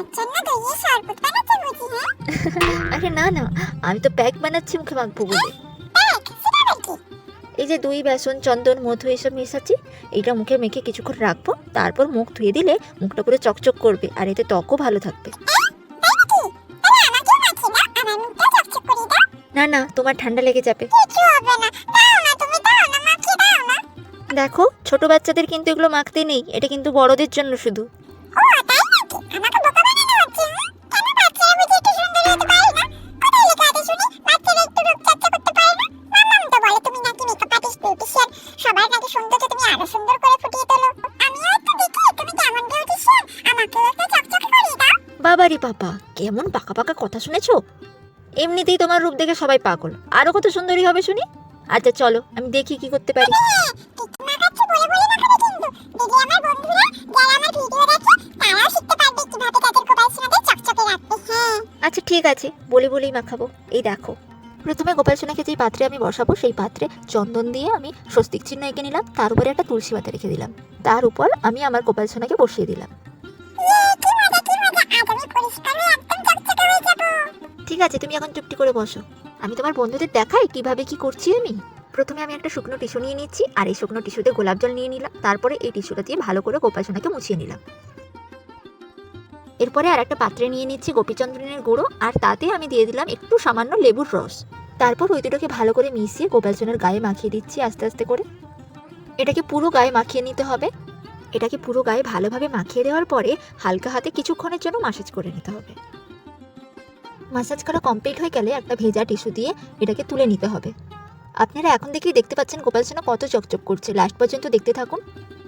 আরে না না আমি তো প্যাক বানাচ্ছি মুখে মাখবো বলে। কি এই যে দই বেসন চন্দন মধু এসব মেশাচ্ছি এইটা মুখে মেখে কিছুক্ষণ রাখব তারপর মুখ ধুয়ে দিলে মুখটা পুরো চকচক করবে আর এতে ত্বকও ভালো থাকবে। না না তোমার ঠান্ডা লেগে যাবে। দেখো ছোট বাচ্চাদের কিন্তু এগুলো মাখতে নেই এটা কিন্তু বড়দের জন্য শুধু। সবার নাকি সৌন্দর্য তুমি আরও সুন্দর করে ফুটিয়ে তোলো। আমিও একটু দেখি তুমি কেমন বিউটিশিয়ান আমাকেও একটু চকচকে করিয়ে দাও। বাবারি পাপা কেমন পাকা পাকা কথা শুনেছো? এমনিতেই তোমার রূপ দেখে সবাই পাগল। আরও কত সুন্দরী হবে শুনি? আচ্ছা চলো আমি দেখি কি করতে পারি। হ্যাঁ। আচ্ছা ঠিক আছে বলে বলেই মাখাবো। এই দেখো প্রথমে গোপাল সোনাকে যেই পাত্রে আমি বসাবো, সেই পাত্রে চন্দন দিয়ে আমি স্বস্তিক চিহ্ন এঁকে নিলাম, তার উপরে একটা তুলসী পাতা রেখে দিলাম। তার উপর আমি আমার গোপাল সোনাকে বসিয়ে দিলাম। ঠিক আছে, তুমি এখন চুপটি করে বসো। আমি তোমার বন্ধুদের দেখাই কীভাবে কি করছি আমি। প্রথমে আমি একটা শুকনো টিস্যু নিয়ে নিচ্ছি, আর এই শুকনো টিস্যুতে গোলাপ জল নিয়ে নিলাম, তারপরে এই টিস্যুটা দিয়ে ভালো করে গোপাল সোনাকে মুছিয়ে নিলাম। এরপরে আর একটা পাত্রে নিয়ে নিচ্ছি গোপীচন্দ্রনের গুঁড়ো, আর তাতে আমি দিয়ে দিলাম একটু সামান্য লেবুর রস। তারপর ওই দুটোকে ভালো করে মিশিয়ে গোপালচনের গায়ে মাখিয়ে দিচ্ছি আস্তে আস্তে করে। এটাকে পুরো গায়ে মাখিয়ে নিতে হবে। এটাকে পুরো গায়ে ভালোভাবে মাখিয়ে দেওয়ার পরে হালকা হাতে কিছুক্ষণের জন্য মাসাজ করে নিতে হবে। মাসাজ করা কমপ্লিট হয়ে গেলে একটা ভেজা টিস্যু দিয়ে এটাকে তুলে নিতে হবে। আপনারা এখন দেখেই দেখতে পাচ্ছেন গোপাল সোনা কত চকচক করছে। লাস্ট পর্যন্ত দেখতে থাকুন।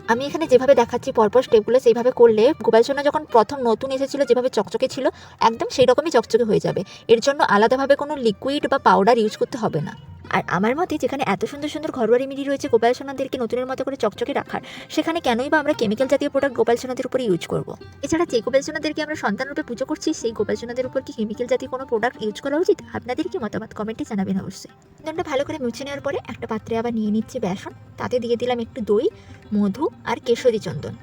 আমি এখানে যেভাবে দেখাচ্ছি, পরপর স্টেপগুলো সেইভাবে করলে গোপাল সোনা যখন প্রথম নতুন এসেছিল, যেভাবে চকচকে ছিল, একদম সেই রকমই চকচকে হয়ে যাবে। এর জন্য আলাদাভাবে কোনো লিকুইড বা পাউডার ইউজ করতে হবে না। আর আমার মতে যেখানে এত সুন্দর সুন্দর ঘরোয়া রেমেডি রয়েছে গোপাল সোনাদেরকে নতুনের মতো করে চকচকে রাখার, সেখানে কেনই বা আমরা কেমিক্যাল জাতীয় প্রোডাক্ট গোপাল সোনাদের উপরে ইউজ করব? এছাড়া যে গোপাল সোনাদেরকে আমরা সন্তানরূপে পুজো করছি, সেই গোপাল সোনাদের উপর কি কেমিক্যাল জাতীয় কোনো প্রোডাক্ট ইউজ করা উচিত? আপনাদের কি মতামত? কমেন্টে জানাবেন অবশ্যই। দণ্ডটা ভালো করে মুছে নেওয়ার পরে একটা পাত্রে আবার নিয়ে নিচ্ছে বেসন। তাতে দিয়ে দিলাম একটু দই, মধু আর কেশরী চন্দন।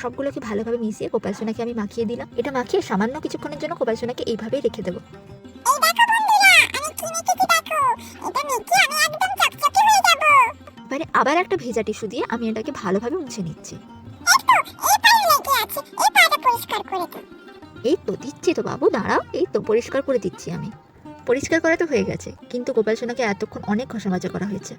সবগুলোকে ভালোভাবে মিশিয়ে গোপাল সোনাকে আমি মাখিয়ে দিলাম। এটা মাখিয়ে সামান্য কিছুক্ষণের জন্য গোপাল সোনাকে এইভাবেই রেখে দেবো। আবার একটা ভেজা টিস্যু দিয়ে আমি এটাকে ভালোভাবে মুছে নিচ্ছি। এই তো দিচ্ছি তো বাবু, দাঁড়াও, এই তো পরিষ্কার করে দিচ্ছি আমি। পরিষ্কার করা তো হয়ে গেছে, কিন্তু গোপাল সোনাকে এতক্ষণ অনেক ঘষা মাজা করা হয়েছে।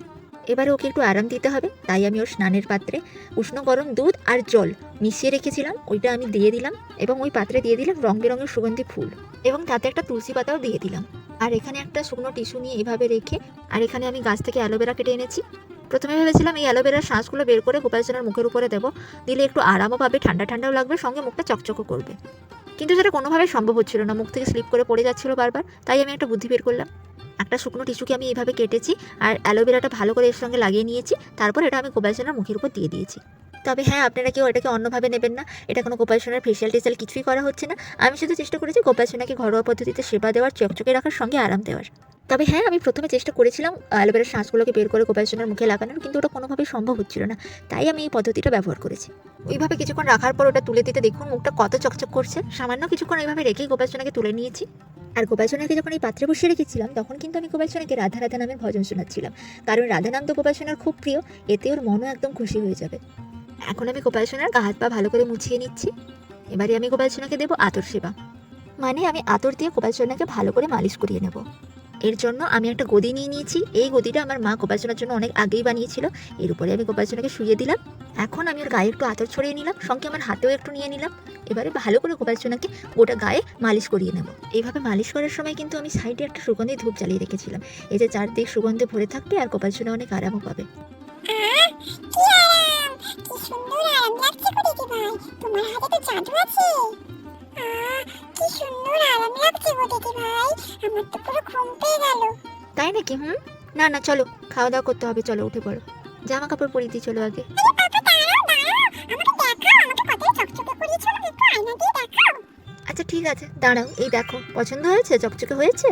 এবারে ওকে একটু আরাম দিতে হবে, তাই আমি ওর স্নানের পাত্রে উষ্ণ গরম দুধ আর জল মিশিয়ে রেখেছিলাম, ওইটা আমি দিয়ে দিলাম এবং ওই পাত্রে দিয়ে দিলাম রং বেরঙের সুগন্ধি ফুল এবং তাতে একটা তুলসী পাতাও দিয়ে দিলাম। আর এখানে একটা শুকনো টিস্যু নিয়ে এভাবে রেখে, আর এখানে আমি গাছ থেকে অ্যালোভেরা কেটে এনেছি। প্রথমে ভেবেছিলাম এই অ্যালোভেরার শাঁসগুলো বের করে গোপালচনার মুখের উপরে দেবো। দিলে একটু আরামও পাবে, ঠান্ডা ঠান্ডাও লাগবে, সঙ্গে মুখটা চকচকও করবে। কিন্তু সেটা কোনোভাবে সম্ভব হচ্ছিল না, মুখ থেকে স্লিপ করে পড়ে যাচ্ছিল বারবার, তাই আমি একটা বুদ্ধি বের করলাম। একটা শুকনো টিস্যুকে আমি এইভাবে কেটেছি আর অ্যালোভেরাটা ভালো করে এর সঙ্গে লাগিয়ে নিয়েছি, তারপর এটা আমি গোপাল সোনার মুখের উপর দিয়ে দিয়েছি। তবে হ্যাঁ আপনারা কেউ এটাকে অন্যভাবে নেবেন না। এটা কোনো গোপাল সোনার ফেশিয়াল টেশিয়াল কিছুই করা হচ্ছে না। আমি শুধু চেষ্টা করেছি গোপাল সোনাকে ঘরোয়া পদ্ধতিতে সেবা দেওয়ার, চকচকে রাখার, সঙ্গে আরাম দেওয়ার। তবে হ্যাঁ আমি প্রথমে চেষ্টা করেছিলাম অ্যালোভেরার শ্বাসগুলোকে বের করে গোপাল সোনার মুখে লাগানোর, কিন্তু ওটা কোনোভাবেই সম্ভব হচ্ছিল না। তাই আমি এই পদ্ধতিটা ব্যবহার করেছি। ওইভাবে কিছুক্ষণ রাখার পর ওটা তুলে দিতে দেখুন, মুখটা কত চকচক করছে। সামান্য কিছুক্ষণ এইভাবে রেখেই গোপাল সোনাকে তুলে নিয়েছি। আর গোপাল সোনাকে যখন এই পাত্রে বসিয়ে রেখেছিলাম, তখন কিন্তু আমি গোপাল সোনাকে রাধা রাধা নামের ভজন শোনাচ্ছিলাম। কারণ রাধা নাম তো গোপাল সোনার খুব প্রিয়, এতে ওর মনও একদম খুশি হয়ে যাবে। এখন আমি গোপাল সোনার গা হাত পা ভালো করে মুছিয়ে নিচ্ছি। এবারে আমি গোপাল সোনাকে দেবো আতর সেবা। মানে আমি আতর দিয়ে গোপাল সোনাকে ভালো করে মালিশ করিয়ে নেব। এর জন্য আমি একটা গদি নিয়ে নিয়েছি। এই গদিটা আমার মা গোপাল সোনার জন্য অনেক আগেই বানিয়েছিল। এর উপরে আমি গোপাল সোনাকে শুয়ে দিলাম। এখন আমি ওর গায়ে একটু আতর ছড়িয়ে নিলাম। সঙ্গে আমার হাতেও একটু নিয়ে নিলাম। এবারে ভালো করে গোপাল সোনাকে গোটা গায়ে মালিশ করিয়ে নেব। এইভাবে মালিশ করার সময় কিন্তু আমি সাইডে একটা সুগন্ধি ধূপ জ্বালিয়ে রেখেছিলাম। যে চারদিক সুগন্ধে ভরে থাকবে আর গোপাল সোনা অনেক আরামও পাবে। তোমার হাতে তো জাদু আছে। কি সুন্দর আরাম লাগছে গো দিদি ভাই আমার তো পুরো ঘুম পেয়ে গেল। তাই নাকি হুম? না না চলো খাওয়া দাওয়া করতে হবে চলো উঠে পড়ো। জামা কাপড় পরিয়ে দিই চলো আগে। আচ্ছা ঠিক আছে দাঁড়াও এই দেখো পছন্দ হয়েছে? চকচকে হয়েছে?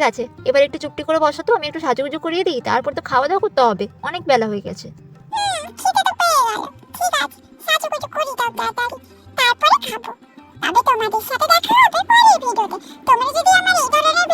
ঠিক আছে, এবার একটু চুপটি করে বসো তো, আমি একটু সাজুগুজু করিয়ে দিই, তারপর তো খাওয়া দাওয়া করতে হবে। অনেক বেলা হয়ে গেছে। তোমাদের সাথে দেখা হবে পরের ভিডিওতে। তোমরা যদি আমার এই ধরনের